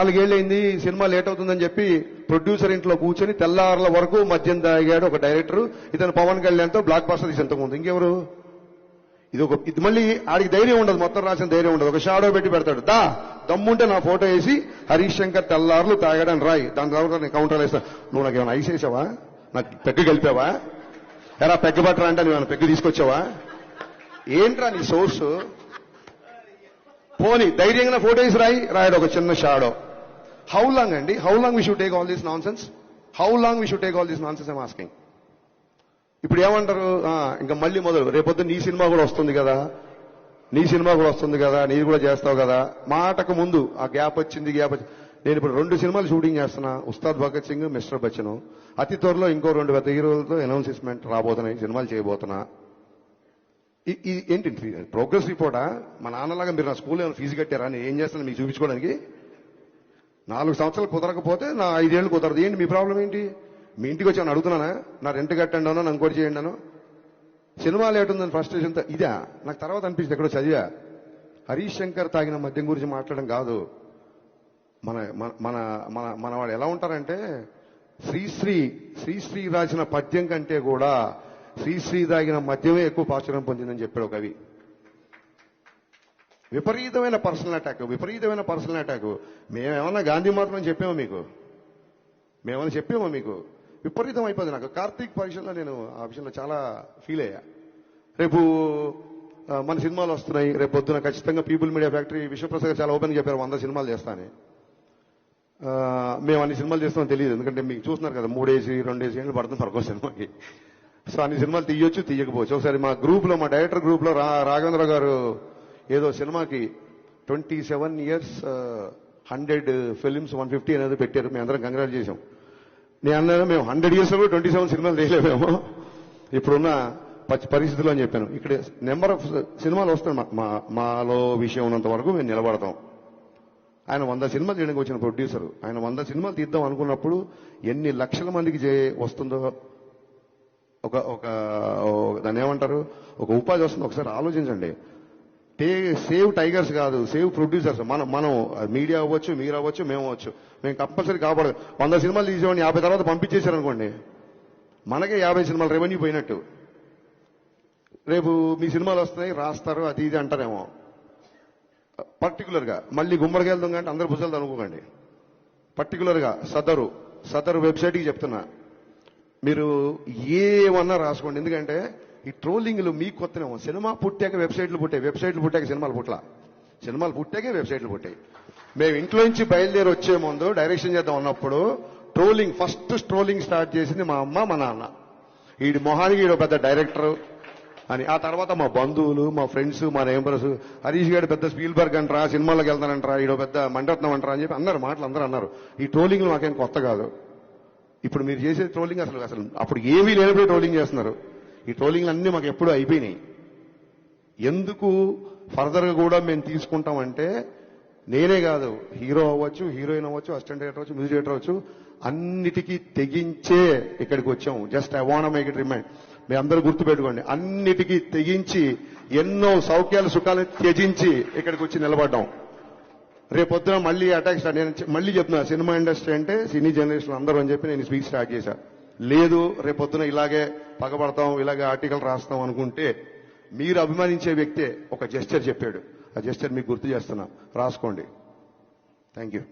నాలుగేళ్ళైంది cinema late అవుతుందని చెప్పి producer ఇంట్లో కూర్చొని తెల్లారుల వరకు మద్యం తాగాడు ఒక డైరెక్టర్. ఇతను పవన్ కళ్యాణ్తో బ్లాక్ బాస్టర్ తీసి ఇంతకుముందు ఇంకెవరు? ఇది ఒక ఇది మళ్ళీ ఆడికి ధైర్యం ఉండదు మొత్తం రాసిన ధైర్యం ఉండదు. ఒక షాడో పెట్టి పెడతాడు. దా దమ్ముంటే నా ఫోటో వేసి హరీష్ శంకర్ తెల్లారులు తాగాడని రాయి. దాని తర్వాత నేను కౌంటర్ వేస్తాను నువ్వు నాకు ఏమైనా ఐస్ వేసావా? నాకు పెగ్గు గెలిపావా ఎరా పెగ్గు పట్టరా అంటే నువ్వు పెగ్గు తీసుకొచ్చావా? ఏంట్రా నీ సోర్స్? పోని ధైర్యంగా ఫోటో వేసి రాయి. రాయడు ఒక చిన్న షాడో. హౌ లాంగ్ అండి how long we should take all this nonsense how long we should take all this nonsense I'm asking ఇప్పుడు ఏమంటారు? ఇంకా మళ్ళీ మొదలు. రేపొద్దు నీ సినిమా కూడా వస్తుంది కదా? నీ సినిమా కూడా వస్తుంది కదా? నీది కూడా చేస్తావు కదా? మాటకు ముందు ఆ గ్యాప్ వచ్చింది గ్యాప్ వచ్చింది నేను ఇప్పుడు రెండు సినిమాలు షూటింగ్ చేస్తున్నా. ఉస్తాద్ భగత్ సింగ్ మిస్టర్ బచ్చన్. అతి త్వరలో ఇంకో రెండు పెద్ద హీరోలతో అనౌన్స్మెంట్ రాబోతున్నాయి. సినిమాలు చేయబోతున్నా. ఈ- ఏంటి? ప్రోగ్రెస్ రిపోర్టా? మా నాన్నలాగా మీరు నా స్కూల్లో ఏమైనా ఫీజు కట్టారా? నేను ఏం చేస్తాను మీకు చూపించుకోవడానికి? నాలుగు సంవత్సరాలు కుదరకపోతే నా ఐదేళ్ళు కుదరదు. ఏంటి మీ ప్రాబ్లం ఏంటి? మీ ఇంటికి వచ్చి ఏమైనా అడుగుతున్నానా? నా రెంట్ కట్టండి అనో ఇంకోటి చేయండి అనో సినిమా లేట్ ఫ్రస్ట్రేషన్తో ఇదా? నాకు తర్వాత అనిపిస్తుంది ఎక్కడో చదివా. హరీష్ శంకర్ తాగిన మద్యం గురించి మాట్లాడడం కాదు. మన మన- మన మన వాళ్ళు ఎలా ఉంటారంటే శ్రీశ్రీ శ్రీశ్రీ రాసిన పద్యం కంటే కూడా శ్రీశ్రీ తాగిన మద్యమే ఎక్కువ ప్రాచుర్యం పొందిందని చెప్పాడు కవి. విపరీతమైన పర్సనల్ అటాక్ విపరీతమైన పర్సనల్ అటాక్. మేమేమన్నా గాంధీ మాత్రం చెప్పామా మీకు? మేమన్నా చెప్పామా మీకు? విపరీతం అయిపోయింది నాకు. కార్తీక్ పరీక్షలో నేను ఆ విషయంలో చాలా ఫీల్ అయ్యా. రేపు మన సినిమాలు వస్తున్నాయి. రేపు పొద్దున ఖచ్చితంగా పీపుల్ మీడియా ఫ్యాక్టరీ విశ్వప్రసాద్ గారు చాలా ఓపెన్ చెప్పారు వంద సినిమాలు చేస్తానని మేము అన్ని సినిమాలు చేస్తామని తెలియదు. ఎందుకంటే మీకు చూస్తున్నారు కదా మూడేసి రెండేసి ఏళ్ళు పడుతుంది పరకో సినిమాకి. సో అన్ని సినిమాలు తీయొచ్చు తీయకపోవచ్చు. ఒకసారి మా గ్రూప్లో మా డైరెక్టర్ గ్రూప్లో రా- రాఘవేంద్ర గారు ఏదో సినిమాకి twenty seven years hundred films one fifty అనేది పెట్టారు. మేము అందరం కంగ్రాట్ చేసాం నేను అన్నాను మేము హండ్రెడ్ ఇయర్స్లో ట్వంటీ సెవెన్ సినిమాలు తీయలేమేమో. ఇప్పుడున్న పరిస్థితులు అని చెప్పాను. ఇక్కడ నెంబర్ ఆఫ్ సినిమాలు వస్తాయి. మా- మా మాలో విషయం ఉన్నంత వరకు మేము నిలబడతాం. ఆయన వంద సినిమాలు చేయడానికి వచ్చిన ప్రొడ్యూసర్ ఆయన వంద సినిమాలు తీద్దాం అనుకున్నప్పుడు ఎన్ని లక్షల మందికి చే- వస్తుందో ఒక ఒక దాన్ని ఏమంటారు? ఒక ఉపాధి వస్తుంది. ఒకసారి ఆలోచించండి. టే సేవ్ టైగర్స్ కాదు సేవ్ ప్రొడ్యూసర్స్. మనం మనం మీడియా అవ్వచ్చు మీరు అవ్వచ్చు మేము అవ్వచ్చు. మేము కంపల్సరీ కాపాడు వంద సినిమాలు తీసేవాడిని యాభై తర్వాత పంపించేశారు అనుకోండి మనకే యాభై సినిమాలు రెవెన్యూ పోయినట్టు. రేపు మీ సినిమాలు వస్తాయి రాస్తారు అది ఇది అంటారేమో. పర్టికులర్గా మళ్ళీ గుమ్మడికి వెళ్దాం కంటే అందరు భుజాలు అనుకోకండి పర్టికులర్గా సదరు సదరు వెబ్సైట్కి చెప్తున్నా. మీరు ఏమన్నా రాసుకోండి. ఎందుకంటే ఈ ట్రోలింగ్లు మీకు కొత్తనేమో. సినిమా పుట్టాక వెబ్సైట్లు పుట్టాయి. వెబ్సైట్లు పుట్టాక సినిమాలు పుట్ల సినిమాలు పుట్టాకే వెబ్సైట్లు పుట్టాయి. మేము ఇంట్లో నుంచి బయలుదేరి వచ్చే ముందు డైరెక్షన్ చేద్దాం అన్నప్పుడు ట్రోలింగ్ ఫస్ట్ ట్రోలింగ్ స్టార్ట్ చేసింది మా అమ్మ మా నాన్న. ఈడి మొహానికి ఈడు పెద్ద డైరెక్టర్ అని. ఆ తర్వాత మా బంధువులు మా ఫ్రెండ్స్ మా నేబర్స్ హరీష్ గారు పెద్ద స్పీల్బర్గ్ అంటారా సినిమాలకు వెళ్తానంటారా ఈడో పెద్ద మండరత్నం అంటారా అని చెప్పి అందరు మాటలు అందరూ అన్నారు. ఈ ట్రోలింగ్లు మాకేం కొత్త కాదు. ఇప్పుడు మీరు చేసే ట్రోలింగ్ అసలు అసలు అప్పుడు ఏమీ లేనప్పుడు ట్రోలింగ్ చేస్తున్నారు. ఈ ట్రోలింగ్లు అన్నీ మాకు ఎప్పుడూ అయిపోయినాయి. ఎందుకు ఫర్దర్గా కూడా మేము తీసుకుంటామంటే నేనే కాదు హీరో అవ్వచ్చు హీరోయిన్ అవ్వచ్చు అసిస్టెంట్ డైరెక్టర్ అవ్వచ్చు మ్యూజిక్ డైరెక్టర్ అవ్వచ్చు అన్నిటికీ తెగించే ఇక్కడికి వచ్చాము. Just I want make it remind. మీ అందరూ గుర్తుపెట్టుకోండి అన్నిటికీ తెగించి ఎన్నో సౌఖ్యాలు సుఖాలు త్యజించి ఇక్కడికి వచ్చి నిలబడ్డాం. రేపొద్దున మళ్ళీ అటాక్ స్టార్ట్ నేను మళ్ళీ చెప్తున్నా సినిమా ఇండస్ట్రీ అంటే సినీ జనరేషన్ అందరూ అని చెప్పి నేను స్పీచ్ స్టార్ట్ చేశా. లేదు రేపొద్దున ఇలాగే పగబడతాం ఇలాగ ఆర్టికల్ రాస్తాం అనుకుంటే మీరు అభిమానించే వ్యక్తే ఒక జెస్చర్ చెప్పాడు. ఆ జెస్చర్ మీకు గుర్తు చేస్తున్నా. రాసుకోండి. Thank you